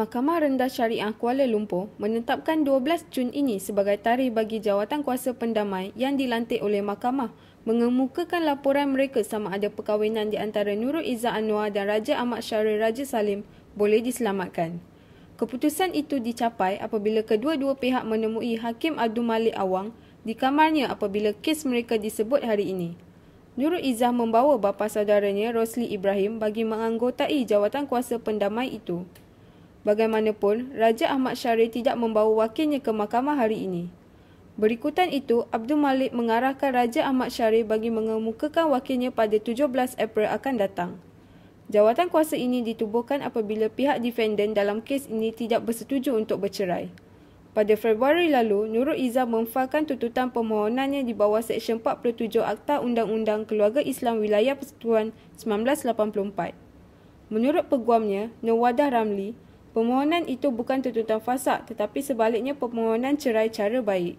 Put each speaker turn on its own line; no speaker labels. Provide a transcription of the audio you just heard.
Mahkamah Rendah Syariah Kuala Lumpur menetapkan 12 Jun ini sebagai tarikh bagi jawatan kuasa pendamai yang dilantik oleh mahkamah mengemukakan laporan mereka sama ada perkahwinan di antara Nurul Izzah Anwar dan Raja Ahmad Syaril Raja Salim boleh diselamatkan. Keputusan itu dicapai apabila kedua-dua pihak menemui Hakim Abdul Malik Awang di kamarnya apabila kes mereka disebut hari ini. Nurul Izzah membawa bapa saudaranya Rosli Ibrahim bagi menganggotai jawatan kuasa pendamai itu. Bagaimanapun, Raja Ahmad Syarif tidak membawa wakilnya ke mahkamah hari ini. Berikutan itu, Abdul Malik mengarahkan Raja Ahmad Syarif bagi mengemukakan wakilnya pada 17 April akan datang. Jawatan kuasa ini ditubuhkan apabila pihak defendant dalam kes ini tidak bersetuju untuk bercerai. Pada Februari lalu, Nurul Izzah memfalkan tuntutan permohonannya di bawah Seksyen 47 Akta Undang-Undang Keluarga Islam Wilayah Persekutuan 1984. Menurut peguamnya, Nawadah Ramli, Permohonan itu bukan tuntutan fasak tetapi sebaliknya permohonan cerai cara baik.